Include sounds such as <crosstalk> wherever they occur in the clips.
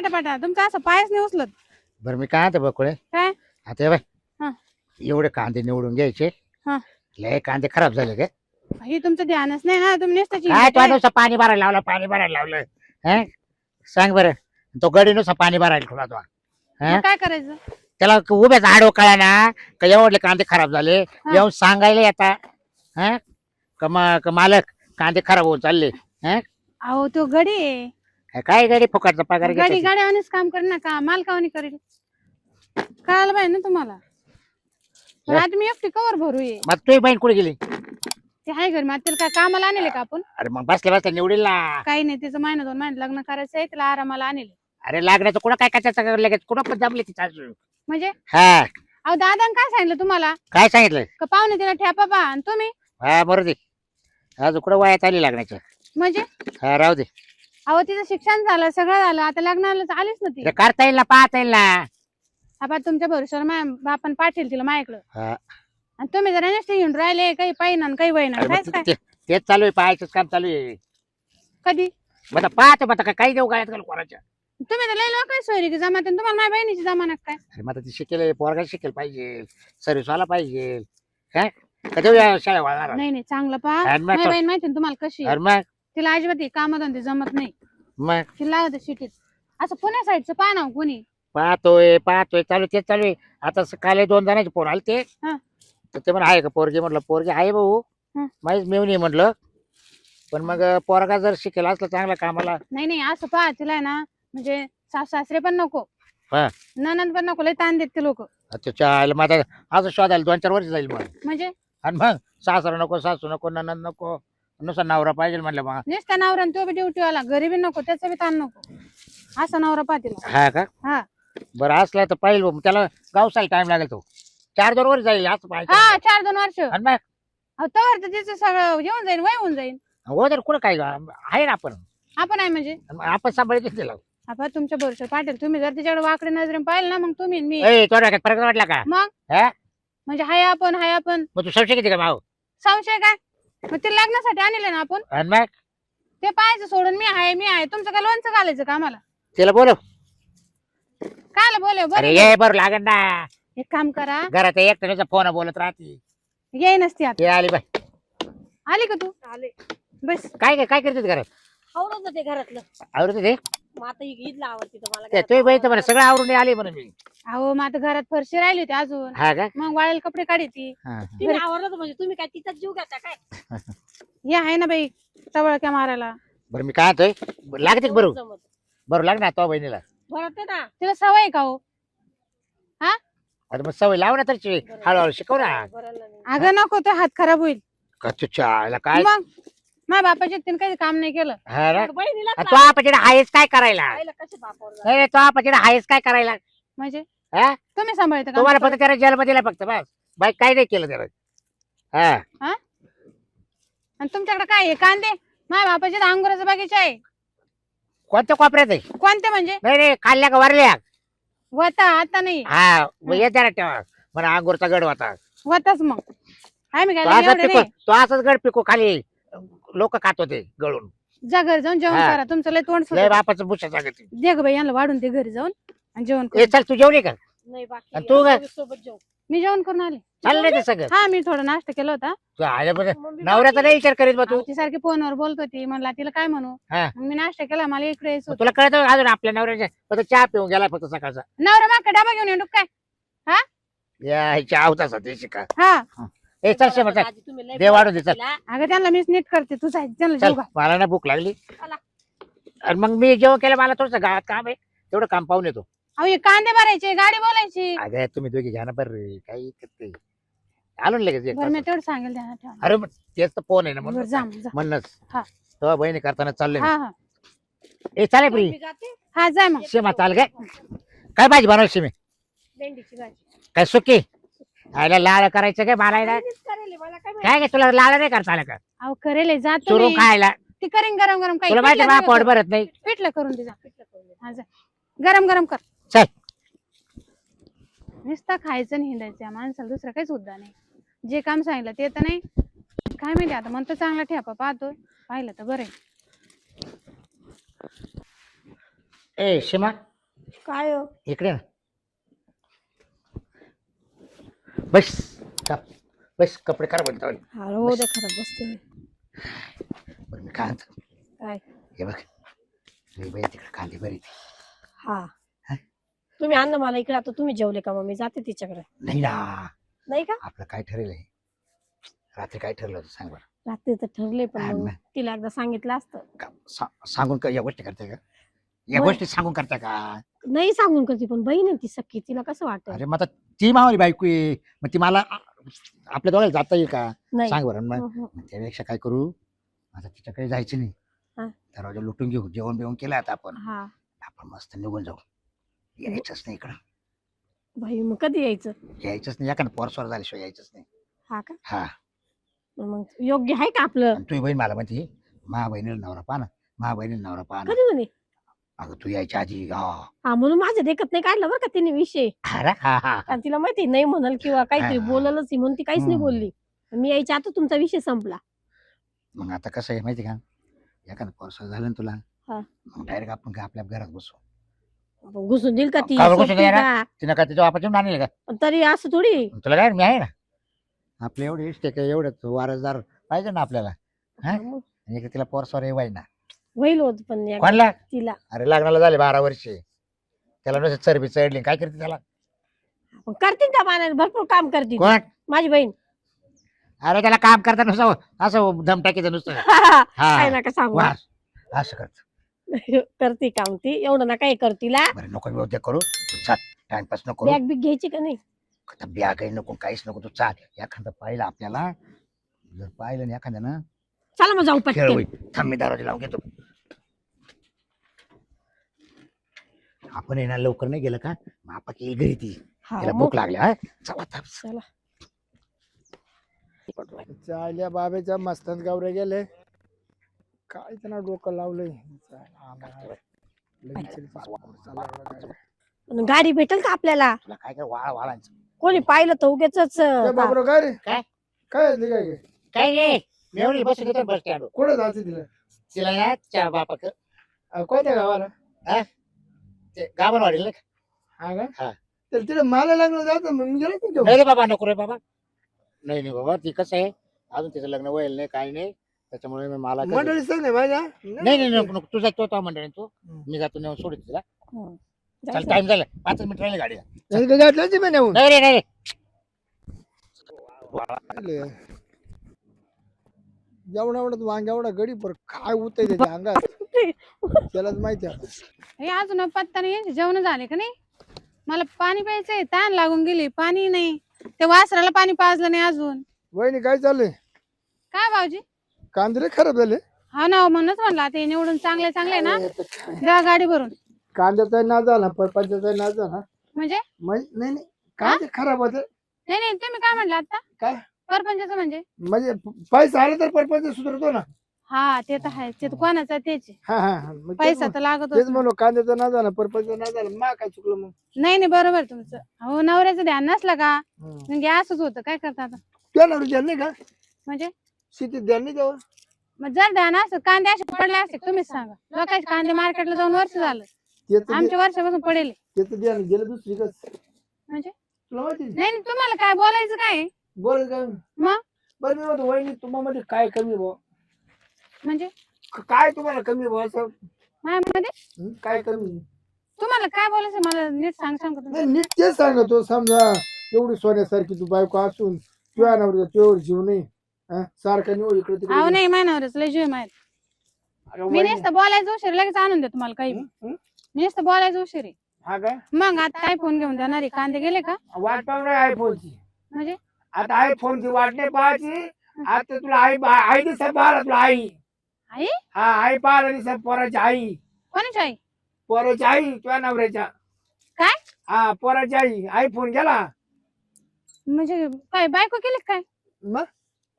पटापटा. तुमचा असं पायच नाही उचलत. बरं मी काय आता बकुळे? काय? आता हे बाय हा. एवढे कांदे निवडून घ्यायचे. हा. लय कांदे खराब झाले गे. हे तुमचं ध्यानच नाही ना तुम्ही नुसतं काय चिंता तो नुसतं पाणी भरायला लावलं पाणी भरायला लावलं हं? सांग बरं. तो गडी नुसता पाणी भरायला ठेवला तो हं? मग काय करायचं? त्याला उभ्याच आडो कळा ना का एवढले कांदे खराब झाले? येऊन सांगायला येता हं? का मा- का मालक कांदे खराब होऊन चालले. हं? अहो तो गडी आहे. काय गाडी फुकटचा पगार गाडी घेते गाडी आणच काम कर ना का? मालकावानी करेल. कळालं पाहिजे ना तुम्हाला? पण आता मी एकटी कवर भरू ये. मग तुझी बहीण कुठे गेली? ते आहे घरी मग त्याला काय कामाला आणले का आपण? अरे मग बसल्या बसल्या निवडील ना. काही नाही तिचं महिना दोन महिने लग्न करायचं आहे त्याला आरामाला आणले. अरे लागण्याचं कुठं काय कचाचं लगेच? कुठं पण जमले ती सासू म्हणजे? हा. अहो दादाने काय सांगितलं तुम्हाला? काय सांगितलं का पाहुणे तिला ठेपा पा आणि तुम्ही? हा बरं दे. आज कुठं वयात आली लागण्याचं? म्हणजे? हा राहू दे. अहो तिचं शिक्षण झालं सगळं झालं. आता लग्नाला आलीच ना ती ते करता येईल ना पाहता येईल ना. आता तुमच्या भरोश्यावर माय बापान पाठेल तिला माझ्याकडं. हा. आणि तुम्ही जरा नुसते घेऊन राहिले काही पाहिना आणि काही वहिना अरे मग कायच काय? ते- तेच चालू आहे पाहायचंच काम चालू आहे. कधी? मग आता पाहतो मग आता काय काही देऊ घालू कोणाच्या. तुम्ही तर लय लोक सोयरी की जमात आणि तुम्हाला माझ्या बहिणीची जमानत काय? अरे मग आता ती शिकेल पोरगा शिकेल पाहिजे सर्व्हिस वाला पाहिजे. काय का देऊ या शाळा वाळणार नाही नाही चांगलं पहा. आणि मग माझी तो- बहीण माहिती ना तुम्हाला कशी आहे. अरे मग? तिला अजिबात कामधंदे जमत नाही. मग? तिला लागत शिटीत. असं पुण्या साईडचं पहा ना हो कोणी. पाहतोय पाहतोय चालू तेच चालू आहे. आता स- काल दोन जणांचे फोन आले ते हा. तर ते म्हणा आहे का पोरगी? म्हटलं पोरगी आहे भाऊ. हा. माहीत मिळून म्हटलं. पण मग पोरगा जर शिकेल असलं चांगलं कामाला. नाही नाही असं पहा तिला आहे ना म्हणजे सासू सासरे पण नको. हा. ननंद पण नको लय ताण देत ते लोक. त्याच्या आईला आता असं शोधायला दोन चार वर्ष जाईल मग. म्हणजे? आणि मग सासरा नको सासू नको ननंद नको. नुसता नवरा पाहिजे म्हणलं मग नुसता नवरा आणि तो बी ड्युटी वाला. घरी बी नको त्याचा बी ताण नको. असा नवरा पहा तिला हा का? हा. बरं असला तर पाहिजे भाऊ. त्याला गावसाला टाइम लागेल तो. चार दोन वर्ष जाईल असं हा पाहिजे चार दोन वर्ष. आणि मग? अहो, तोवर तर तिचं सगळं येऊन जाईल वय होऊन जाईल हो तर कुठं काय गा- आहे ना आपण. आपण आहे म्हणजे. मग आपण सांभाळायचं तिला आपण तुमच्या भरोश्यावर पाटील तुम्ही जर तिच्याकडे वाकडे नजरेने पाहिलं ना मग तुम्ही आणि मी. ए तो काय फरक वाटला का? मग? हा? म्हणजे हाय आपण हाय आपण. मग तू संशय किती का भाऊ? संशय काय? मग ते लग्नासाठी आणले ना आपण? आणि मग? ते पाहायचं सोडून मी आहे मी आहे. तुमचं काय लोणचं घालायचं का आम्हाला? तिला बोलव. काय बोले अरे बरं ये बरं लागेल ना. एक काम करा. घरात एकट्याचा फोन बोलत राहते. येई नसती आता. ते आली बाय आली का तू? आले. बस. काय काय काय करते घरात? आवडत होते घरातलं. आवडते ते मग आता ही ते तर म्हणा आवडतं. सगळं आवरून आली म्हणून मी. अहो मग आता घरात फरशी राहिली होती अजून. हा का? मग वाळेल कपडे काढी ती हा, हा. होतं म्हणजे तुम्ही काय तिचाच जीव घेता काय? हे आहे ना बाई तवळक्या मारायला. बरं मी काय म्हणतोय? लागते का बरोबर जमत. बरं लाग ना तो बहिणीला. बरं ते ना. तिला सवय आहे का हो? अरे मग सवय लाव ना तर हळूहळू शिकव ना. नाही. अगं नको तो हात खराब होईल. काय? मग माझ्या बापाच्या तिने काही काम नाही केलं. हा ना? बहिणीला तो आपल्याकडे आहेस काय करायला? आईला कसे बापावर जातात? नाही तो आपल्याकडे आहेस काय करायला? म्हणजे? हा? तुम्ही सांभाळता का तुम्हाला फक्त त्याला जन्म दिला फक्त बस. बाई काही नाही केलं त्याला. हा. आणि तुमच्याकडे काय आहे? कांदे? माझ्या बापाच्या तर अंगुराचा बागीचा आहे. कोणत्या कोपऱ्यात आहे? कोणते म्हणजे? नाही नाही खाल्ल्या का वरल्या? वता आता नाही. हा मग येत जरा ठेवा. म्हणा अंगूरचा गड होता. वताच मग. आहे मी काय तो असाच एवढे पिको नाही. तो असाच गड पिको खाली. लोक खात होते गळून. जा घरी जाऊन जेवण हा. करा. तुमचं लय तोंड लय सुटलं. बापाचं बुशा सांगते. दे ग बाई यांना वाढून दे घरी जाऊन. जेवण ए करू चल तू जेवली का? नाही बाकी आणि तू काय? आम्ही सोबत जाऊ मी जेवण करून आले. चाललंय ते सगळं. हा मी थोडा नाश्ता केला होता. तू आल्या बरं. मम्मी नवऱ्याचा नाही विचार करीत मग तू. अहो, ती सारखी फोनवर बोलत होती. म्हणला तिला काय म्हणू? हा. मग मी नाश्ता केला. मला इकडे यायचं होतं. तुला कळत अजून आपल्या नवऱ्याच्या फक्त चहा पिऊन गेला फक्त सकाळचा. नवरा माका डबा घेऊन येऊ काय या ह्याच्या आवताचा ते शिका हा. ए चल शे चल. आजी तुम्ही लय दे वाढून दे, चल. बोलला. अगं त्यांना मीच नीट करते. तू जाय त्यांना चल जेव घाल. मला ना भूक लागली. चला. आणि मग मी जेवण केलं मला थोडस गावात काम आहे. तेवढं काम पाहून येतो. अहो हे कांदे भरायचे गाडी बोलायची. अगं तुम्ही दोघी घ्या ना बरं रे. काही करते आलो ना लगेच एक बरं मी तासात. तेवढं सांगेल ठेवा. अरे मग तेच तर फोन आहे ना बरं म्हणून जा. मग, जा हा. तेव्हा बहिणी करताना चाललंय हा हा. ए चालेल प्री जाते हा जाय मग. शेमा चाल काय? काय भाजी बनवायची शिमे भेंडीची भाजी. काय सुकी? आयला लाळ करायचं काय करेल, मला काय माहिती. काय काय तुला लाळ नाही करता आलं का? अहो करेल जा चुरून तुम्ही खायला. ती करीन गरम गरम काही. तुला माहिती पिठलं मला पोट भरत नाही. करू. पिठलं करून दे जा. हा, जा. गरम गरम कर. चल. नुसता खायचं आणि हिंडायचं या माणसाला दुसरं काहीच उद्या नाही. जे काम सांगितलं ते तर नाही. काय माहिती आता म्हणतो चांगला ठेपा पाहतो पाहिलं तर बरं आहे. ए शिमा काय हो? इकडे ना. बस बस कपडे खराब होईल तेव्हा. हा हो दे खरं बसते मी. बरं मी काय म्हणतो, काय? हे बघ. बाई तिकडे कांदे बरी हा? तुम्ही आणलं मला इकडे आता तुम्ही जेवले का मग? मी जाते तिच्याकडे. नाही ना. नाही का? आपलं काय ठरेल रात्री काय ठरलं होतं सांग बरं? रात्री तर ठरले पण मग. तिला एकदा सांगितलं असतं. का- सा- सांगून का या गोष्टी करते का? या होय. गोष्टी सांगून करते का? नाही सांगून करते पण बहीण आहे ती सख्खी तिला कसं वाटत अरे मग आता ती मावली बायको आहे. मग ती मला आ- आपल्या दोघांना जाता येईल का? नाही. सांग बरं मग. हं, हं. मग त्यापेक्षा काय करू? आता तिच्याकडे जायचं नाही. हा. दरवाजा लुटून घेऊ. जेवण बिवण केलं आता आपण. हा. आपण मस्त निघून जाऊ. यायचंच नाही इकडं. भाई मग कधी यायचं? यायचंच नाही. एखादं पोरस्वर झाल्याशिवाय यायचंच नाही. हा का? हा. मग योग्य आहे का आपलं? आणि तुझी बहीण मला म्हणते मा बहिणीला नवरा पाहा ना. मा बहिणीला नवरा पाहा ना. कधी म्हणे? अगं तू यायच्या आधी हा हा म्हणून माझ्या देखत नाही काढलं बरं का तिने विषय. हा रा? हा हा. हा. कारण तिला माहिती नाही म्हणाल किंवा काहीतरी हा. बोललच नाही म्हणून ती काहीच नाही हम्म. बोलली. मी यायच्या आता तुमचा विषय संपला. मग आता कसं आहे माहिती का? एखादं पोरस्वर झालं ना तुला हा. मग डायरेक्ट आपण काय आपल्या घरात बसू. घुसून देईल का ती? का बरं घुसून सोपी देणार? का? तिनं काय तिच्या बापाची आणले का? पण तरी असं थोडी. तुला काय मी आहे ना? आपले एवढे इष्ट काय एवढं वारसदार पाहिजे ना आपल्याला. हा? मग. आणि एक तिला पोरस्वर येवाय ना. होईल होत पण कोणला? तिला. अरे लग्नाला झाले बारा वर्षे. त्याला नुसतं चरबी चढली. काय करते त्याला? पण करतील त्या मानाने भरपूर काम करतील. कोण? माझी बहीण. अरे त्याला काम करता नुसतं <laughs> असं दम टाकीचं नुसतं काय हा नका सांगू? वास. असं करत. <laughs> करते काम ती. एवढं ना काय करतीला बरं नको मी उद्या करू. तू चाल टाइमपास नको करू. बॅग बिग घ्यायची का नाही? आता बॅग नको काहीच नको. तू चाल. एखादं पाहिलं आपल्याला जर पाहिलं ना एखाद्यानं चला मग जाऊ खेळ पटकन. होईल थांब मी दरवाजा लावून घेतो. आपण येणार लवकर नाही गेलं का? मग आपण येईल घरी ती. हा, तिला मग भूक लागली हा? चला थांब. चला. चाल्या बाबेच्या मस्तात गावरे गेले. काय त्यांना डोकं लावलंय गाडी. पण गाडी भेटेल का आपल्याला? तुला काय काय वाळ वाळायचं? कोणी पाहिलं तर उगेच बाबरो काय रे? काय? काय काय काय काय बसून येतो बस स्टँड कुठं जायचं तिला? तिला ना च्या बापा अ, कोणत्या गावाला? ते गाभण वाढेल ना. हा का? हा. तर तिला मला लागलं जातं मग मी गेलो नाही रे बाबा नको रे बाबा. नाही नाही बाबा ती कसं आहे? अजून तिचं लग्न व्हायला नाही काही नाही. त्याच्यामुळे मी मला मंडळी सांग नाही माझ्या. नाही नाही नको तो तो मंडळी तू. मी जातो नेऊन सोडित तिला. हं. चल जायचं. टाइम झाला. पाच मिनिट राहिले गाडी घातलं मी नेऊन. नाही रे नाही रे. एवढा एवढा वांग एवढा गडी पर काय होतंय त्याच्या अंगात? त्यालाच माहिती आहे. हे अजून पत्ता नाही यांचे जेवण झाले का नाही? मला पाणी प्यायचंय ताण लागून गेली पाणी नाही. ते वासराला पाणी पाजलं नाही अजून. वहिनी काय चाललंय? काय भाऊजी? कांदरे खराब झाले. हा ना हो, म्हणूनच म्हणला ते निवडून चांगले चांगले ना. द्या गाडी भरून. कांद्याचा नाच झाला परपंचाचा नाच झाला. म्हणजे? म्हणजे नाही नाही कांदे खराब होते. नाही नाही तुम्ही काय म्हणला आता? काय? परपंचाचं म्हणजे? म्हणजे पैसा आला तर परपंच सुधारतो ना. हा ते तर आहे ते तर कोणाचं आहे तेच आहे. हा हा हा. मग तेच पैसा तर लागत तेच म्हणू कांद्याचा ना झाला परपंच ना झाला मा काय चुकलं मग? नाही नाही बरोबर तुमचं. हो नवऱ्याचं ध्यान नसलं का? हम्म. म्हणजे असंच होतं काय करता आता? तुला नाही का? म्हणजे? शेतीत ध्यान नाही तेव्हा मग जर ध्यान असं कांदे असे पडले असते तुम्हीच सांगा. लोकांचे कांदे मार्केटला जाऊन वर्ष झालं. त्याचं आमच्या वर्षापासून पडेल. त्याचं ध्यान गेलं दुसरीकच. म्हणजे? तुला माहिती आहे? नाही नाही, तुम्हाला काय बोलायचं काय? बोल काय मग? बरं मी म्हणतो वहिनी तुम्हाला काय कमी भाऊ म्हणजे? काय तुम्हाला कमी भाऊ असं? काय कमी तुम्हाला काय बोलायचं मला नीट सांग सांग का तुम्ही नाही नीट तेच सांगतो समजा. एवढी सोन्यासारखी तू बायको असून तुझ्या नवऱ्या तुझ्यावर जीव नाही. हं? सारखा निवड इकडे अहो तिकडे नाही मायनावरच लय जीव माहीत अगं मी वहिनी- नुसतं बोलायचं उशीर लगेच आणून देतो तुम्हाला काही. हं? हं? मी नुसतं बोलायचं उशीर आहे. हा मग आता काय फोन घेऊन जाणार आहे कांदे गेले का? वाट पाहू नाही आयफोनची म्हणजे? आता आयफोनची वाट नाही पाहायची. आता तुला आई आई दिसत पाहिला तुला आई. आई? हा आई पाहिला दिसत पोराची आई. कोणाची आई? पोराची आई तुझ्या नवऱ्याच्या. काय? हा पोराची आई. आयफोन गेला. म्हणजे काय बायको केली का काय? मग?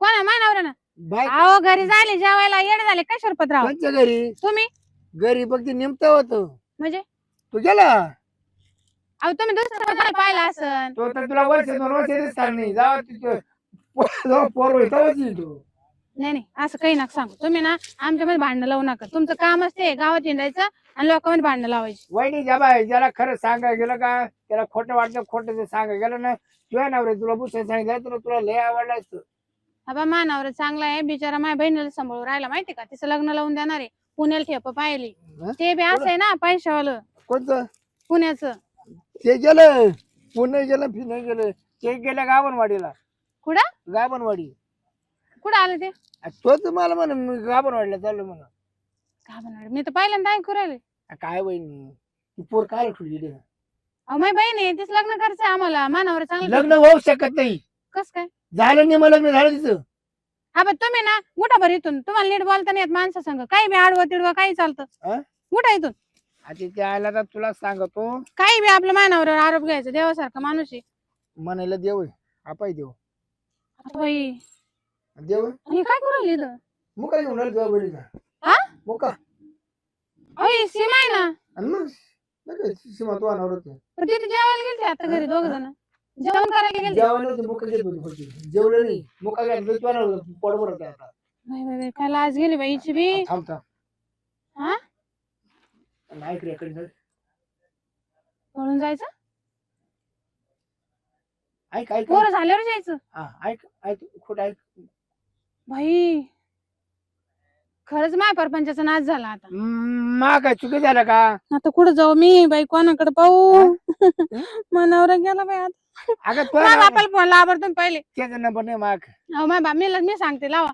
कोणा बाय अहो घरी झाले जेवायला येड झाले. काय शरपतराव कोणच्या घरी? तुम्ही? घरी फक्त नेमत होत. म्हणजे? तू गेला अहो तुम्ही दुसरं कोणाला पाहिला असन? तो तर तुला वर्ष दोन वर्ष दिसणार नाही. जावा तिथं. पोर पोर होईल तेव्हाच येईल तू. नाही नाही असं काही नका सांगू. तुम्ही ना आमच्यामध्ये भांडणं लावू नका. तुमचं काम असते गावात हिंडायचं आणि लोकांमध्ये भांडणं लावायची. वहिनी बाय. ज्याला खरं सांगायला गेलं का त्याला खोटं वाटलं खोटं ते सांगायला गेलं ना तुझ्या नवरे तुला बुसा सांगितलं तुला तुला लय आवडलं असतं. बाबा मानावर चांगला आहे बिचारा माझ्या बहिणीला सांभाळून राहिला माहिती का? तिचं लग्न लावून देणार आहे पुण्याला ठेप पाहिली. हं? ते बी असं आहे ना पैशावालं. कोणतं? पुण्याचं. ते गेलं. पुणे गेलं फिने गेलं. ते गेलं गाभणवाडीला कुठं? गाभणवाडी कुठं आलं ते? आ, तोच मला म्हण मी गाभणवाडीला चाललो म्हणा का बनवणार मी तर पहिल्यांदा ऐकू राहिले. काय वहिनी ती पोर काय ठेवली रे? अहो माझी बहीण आहे तीच लग्न करायचंय आम्हाला. मानावर चांगलं लग्न होऊ शकत नाही. कस काय? झालं नाही मला लग्न झालं तिचं हा पण तुम्ही ना उठा बरं इथून. तुम्हाला नीट बोलता नाही येत माणसा संग. काही बी आडवं तिडवं काही चालतं? उठा इथून. आता तर तुला सांगतो. काही बी आपल्या मानावर आरोप घ्यायचा देवासारखा माणूस आहे. म्हणायला देव आहे. आपाय देव. आता बाई देव? आहे. काय करू राहिली इथं? मुका घेऊन राहिली तुझ्या बहिणीला. हा मुका. अहो ही सीमा आहे ना. आणि मग? नाही का, सीमा तू अनावर होते तिथे जेवायला गेलते आता घरी दोघ जण. जेवण करायला गेलते जेवण होते मुका घेत होती फक्त. जेवलं नाही. मुका घ्यायला तू अनावर होती पोट भरत आता. बाई बाई बाई, काय लाज गेली बाईची बी? थांब थांब. हा? नाही चल. पळून जायचं? ऐक ऐक पोरं झाल्यावर जायचं. हा ऐक ऐक खोट ऐक. बाई. खरंच माय परपंचाचा नाच झाला आता. मा काय चुकी झालं का? आता कुठं जाऊ मी? बाई कोणाकडे पाहू? <laughs> मनावर गेला बाई आता. अगं माझ्या तुला बापाला फोन लावर तुम्ही पहिले. त्याचा नंबर नाही माग. अहो माझ्या बा मी मी सांगते लावा.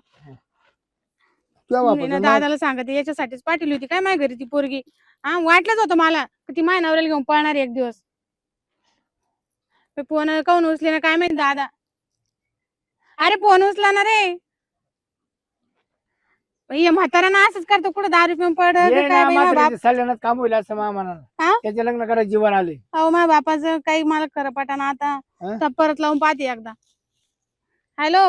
मी ना दादाला सांगते याच्यासाठीच पाठवली होती. काय माझ्या घरी ती पोरगी? हा वाटलंच होतं मला की ती माझ्या नवऱ्याला घेऊन पळणार एक दिवस. फोन काऊन उचले ना काय माहिती दादा? अरे फोन उचला ना रे. बाई, म्हातारा ना असंच करतो कुठं दारू पिऊन पड ये काय ना बाई, माझ्या बाप म्हातारीचं सल्ल्यानं काम होईल असं मा हा? म्हणा त्याचे लग्न करायचं जीवन आले. अहो माझ्या बापाचं काही मला खरं पटाना आता. हा? तर परत लावून पाहते एकदा. हॅलो?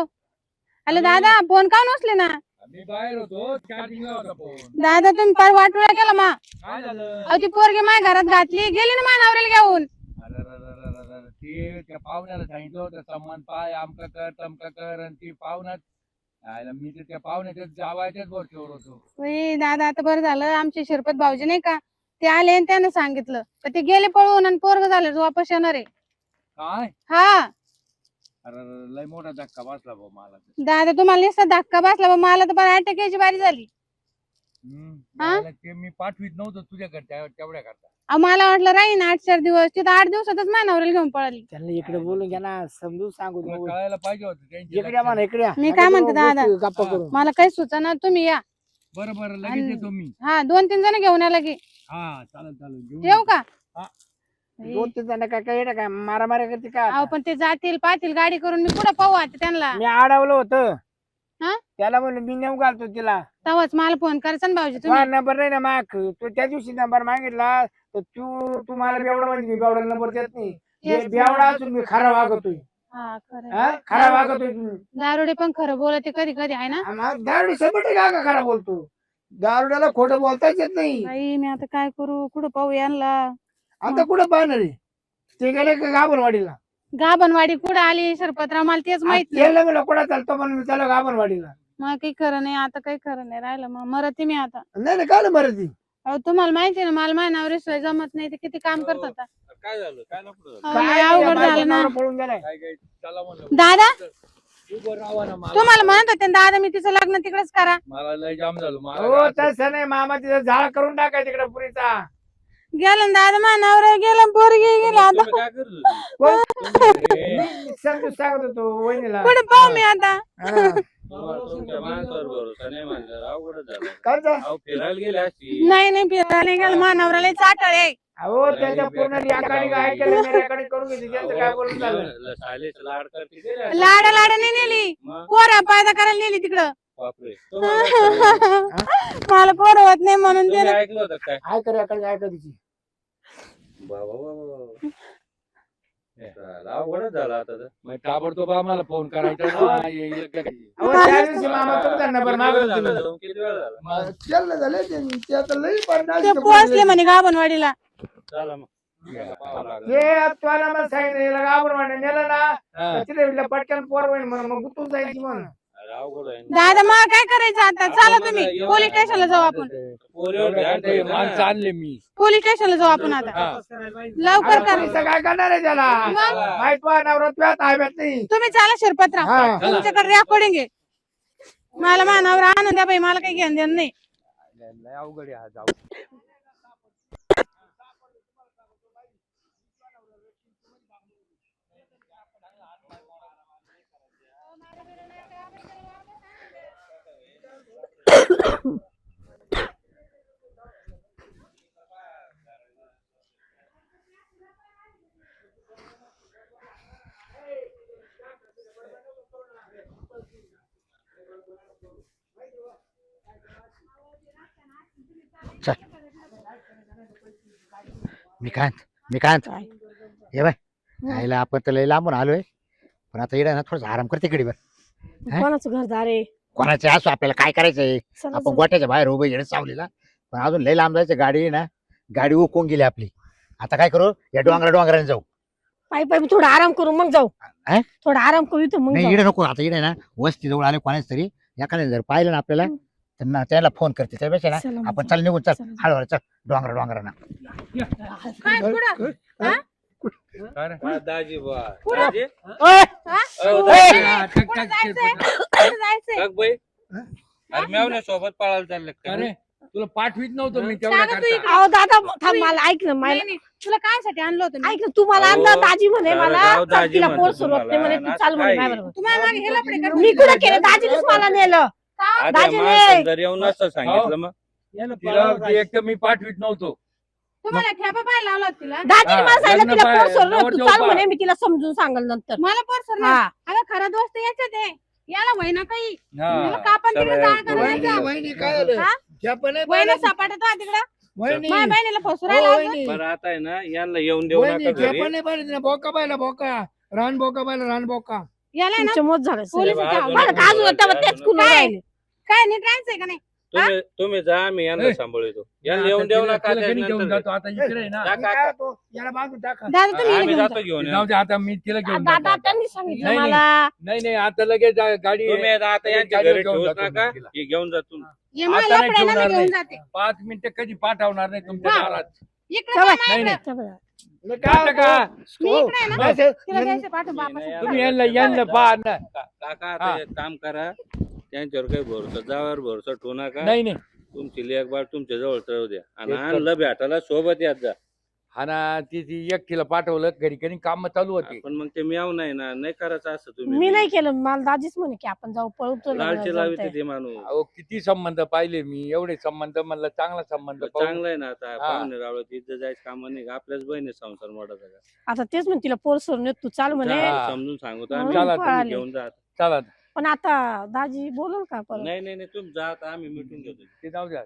हॅलो दादा फोन का उचले ना? मी बाहेर होतो चार्जिंगला होता फोन. दादा तुम्ही पार वाटोळा केला मा. काय झालं? अहो ती पोरगी माझ्या घरात घातली गेली ना माझ्या नवऱ्याला घेऊन. ते त्या पाहुण्याला सांगितलं होतं सन्मान पाय आमका कर तमका कर आणि ती पाहुण्यात आयला मी तर त्या पाहुण्याच्या जावायच्याच वरतीवर होतो. दादा आता बरं झालं. आमचे शिरपत भाऊजी नाही का? ते आले आणि त्यानं सांगितलं. तर ते गेले पळून आणि पोरग झालं वापस येणार आहे. काय? हा. अरे लय मोठा धक्का बसला भाऊ मला तर. दादा तुम्हाला नुसता धक्का बसला बा, मला तर बरं अटॅक यायची बारी झाली. हा? मला ते मी पाठवीत नव्हतो तुझ्याकडे त्या- तेवढ्या करता अहो, मला वाटलं राहीन आठ चार दिवस तिथं आठ दिवसातच माझ्या नवऱ्याला घेऊन पळाली त्यांना इकडे बोलून घ्या ना समजून सांगू तुला दे. कळायला पाहिजे होतं त्यांच्या इकडे या म्हणा लक्षात. इकडे या. मी नका काय म्हणते जाऊ दादा? गोष्टी गप्पा हा. करून मला काही सुचना तुम्ही या बरं बरं लगेच आणि- येतो मी हा दोन तीन जण घेऊन या लगे हा चालेल चालेल घेऊन ठेवू का हा. दोन तीन जण काय काय येणं काय मारा मारा करते का अहो पण ते जातील पाहतील गाडी करून मी कुठं पाहू आता त्यांना मी अडवलं होतं हा? त्याला म्हणलं मी नेऊ घालतो तिला. तेव्हाच मला फोन करायचा ना भाऊजी तुझा तुम्ही नंबर नाही ना माग. तू त्या दिवशी नंबर मागितला. तर तू तू मला बेवडा म्हणजे मी बेवडा नंबर देत नाही. बेवडा असून मी खरा वागतोय. हा खरं हा? खरा वागतोय तू. दारुडे पण खरं बोलते कधी कधी आहे ना? आम्हा- दारुडे शंभर टक्के का खरा बोलतो. दारुड्याला खोटं बोलताच येत नाही. बाई मी आता काय करू? कुठं पाहू यांना आता कुठं पाहणार आहे? ते गेले का गाभणवाडीला गाभणवाडी कुठं आली सरपतराव मला तेच माहीत नाही. कुठं चालतो म्हणून मी त्याला गाभणवाडीला मला काही खरं नाही आता काही खरं नाही. राहिलं मग मरते मी आता. नाही नाही काय ती अहो तुम्हाला माहिती ना मला माझ्या नवरी सोय जमत नाही. ते किती काम करत होता काय झालं? काय नको झालं? अहो, लय काय अवघड बायको झालं ना. नवरा पळून गेलाय. काय काय चला म्हणलं. दादा? उभं राहा ना मला तुम्हाला म्हणत होते ना, दादा मी तिचं लग्न तिकडेच करा. मला लय जाम झालं मला हो तसं नाही मामा तिचा झाड करून टाकाय तिकडे पुरीचा. गेलं ना दादा माझ्या नवरा गेला पोरगी गेला आता. तुम्ही काय करत होते? तुम्ही- मी समजून सांगत होतो वहिनीला. कुठे पाहू मी आता? हा. तुम्हाला तुमच्या माणसावर भरोसा नाही माझा अवघडच झालं. काय झालं? अहो फिरायला गेले असती नाही नाही फिरायला गेलं. माझ्या नवऱ्याला चाटळ आहे. अहो त्याच्या पूर्ण रेकॉर्डिंग काय केलं मी रेकॉर्डिंग करून घेतली. त्यांचं काय बोलून झालं? लाड करते. ते रे. लाडा लाडा नाही नेली. मग, पोरा पायदा करायला नेली तिकडं. बापरे. <laughs> मला <laughs> पोरं होत नाही म्हणून तुम्ही ते ऐकलं होतं काय कर झालं, अवघडच झालं आता तर. मग ताबडतोब आम्हाला फोन करायचा ना, येईल का काही. अहो त्या दिवशी मामा तुमचा नंबर किती मागत वेळ होते झाला मी. जाऊन? किती वेळ झाला? केलं झालं ते ते आता लई पडणार ते पोहोचले म्हणे गाभणवाडीला चला मग. गेला पाहावं लागलं. ते तुला मला सांगितलं याला गाभण वाटलं नेलं ना हा. तर तिथे म्हटलं पटकन पोर होईल म्हणून मग गुतून जायची म्हणून. दादा मग काय करायचं आता? चला तुम्ही. पोलीस स्टेशनला जाऊ आपण. माणसं आणले मी. पोलीस स्टेशनला जाऊ आपण आता. हा. लवकर कर. पोलीस काय करणार आहे त्याला? मग? माहीत पहा नाही तुम्ही चाला शिरपतराव हा. तुमच्याकडे रेकॉर्डिंग आहे. मला मानावर द्या बाई मला काही घेणं देणं नाही अवघड आहे हा जाऊ. मी काय मी काय? ये बाय. आईला आपण तर लय लांबून आलोय. पण आता इकडे ना थोडस आराम करते कडे हा? कोणाचं घरदार आहे कोणाचे असो आपल्याला काय करायचंय? आपण जाऊ. गोट्याच्या बाहेर उभे येणं सावलीला. पण अजून लय लांब जायचं गाडी आहे ना गाडी उकून गेली आपली. आता काय करू? या डोंगरा डोंगराने जाऊ. पायी पायी थोडा आराम करू मग जाऊ. हा? थोडा आराम करू इथं मग नाही जाऊ. इकडे नको आता इकडे ना वस्ती जवळ आले कोणाच तरी. एखाद्याने जर पाहिलं ना आपल्याला त्यांना त्याला फोन करते त्यापेक्षा ना मग आपण. चल निघून चल चला. हळूहळू चल डोंगरा डोंगराना काय पुढं काय रे? हा, दाजी बुवा. पुढं. दाजी? हा? अहो, ओय! दाजी. हा, टक, कुठं टक, जायचंय शिरपतराव. कुठं जायचंय बघ बाई. अरे मेवण्या सोबत पळायला चाललं का? तुला पाठवीत नव्हतं मी तेवढ्या सांगा तू करता. इकडे. अहो दादा थांब तू- मला ऐक ना मला नाही, नाही. तुला काय साठी आणलं होतं मी? ऐक ना तू मला अहो, आणलं दाजी म्हणे मला जाऊ चल दाजी तिला म्हणतो पोर सुरू होते तुम्हाला. म्हणे तू चाल म्हणे काय? माझ्याबरोबर तुम्हाला मागे हे लफडे करतो. मी कुठं केलं दाजीनेच मला नेलं का? आता दाजीने- माणसानं जर येऊन नसतं सांगितलं मग. तिला ते एक तर मी पाठवीत नव्हतो. तुम्हाला ठेपा पाहायला लावला होता तिला? दाजीने हा, मला सांगितलं लग्न तिला पाय- पोर सुरू नवर तू देव चाल पाय. म्हणे मी तिला समजून सांगल नंतर. मला पर्सन हा. अगं खरा दोस्त याच्यात आहे. याला वहिना काही. हा. मला कापण तिकडे सगळ्या जाळ वहिनी करायचा वहिनी काय झालं? हा? त्या पण. सपाटत तिकडं? वहिनी. माझ्या बहिणीला हो, फसुरायला अजून. वहिनी. बरं आता आहे ना यांना येऊन देऊ वहिनी नका त्या घरी पण बोका पाहिला बोका. रान बोका पाहिला रान बोका. याला ना? मोत झालं पोलीस मला काजू तेच कुणा काय? राहिले. काय नीट राहायचंय का नाही तुम्ही तुम्ही जा मी यांना ए. सांभाळतो यांना येऊन देऊ तिला- नका तिला घरी घेऊन आता इकडे आहे ना जा मी काका. काय होतो, याला बाजू टाका दादा तुम्ही आम्ही जातो. घेऊन जाऊ दे आता मी तिला घेऊन जातो दादा आता. त्यांनी सांगितलं नाही, नाही. मला नाही नाही आता लगेच जा- गाडी तुम्ही आता लगेच यांच्या गाडीवर घरी घेऊन ठेवूच जातो मी नका तिला. हे घेऊन ये मला आता नाही मी ठेवणार घेऊन नाही. जाते पाच मिनिटं कधी पाठवणार नाही तुमच्या हा. दारात इकडे चला. जा नाही. नाही. चला. मी काय मी हो, इकडे आहे ना. नाही, ते- तिला द्यायचं पाठवून नाही, बापाचं. नाही, तुम्ही यांना यांना पहा ना का- काका हा. आता एक काम करा. त्यांच्यावर काही भरोसा जावर भरोसा ठेवू नका. नाही नाही. तुमची लेख बाळ तुमच्या जवळ राहू द्या. आणि. आणलं भेटायला सोबत यात जा. हा ना ती ती एकटीला पाठवलं घरी घरी काम चालू होते. पण मग ते म्याव नाही ना नाही करायचं असं तुम्ही. मी नाही केलं मला दाजीच म्हणे की आपण जाऊ पळतो लालची लावी ते माणूस. अहो किती संबंध पाहिले मी एवढे संबंध म्हणलं चांगला संबंध पाहून. चांगलं आहे ना आता पाहुणे रावळ तिथं जायचं काम नाही का आपल्याच बहिणी संसार मोठाचा का? आता तेच म्हणे तिला पोर सोडून येत तू चाल म्हणे. हा. समजून आम्ही. चला, तुम्ही. घेऊन जा. चला पण आता दाजी बोलल का परत? नाही नाही नाही तुम्ही जा आता आम्ही मिटून घेतो. ते जाऊ द्या.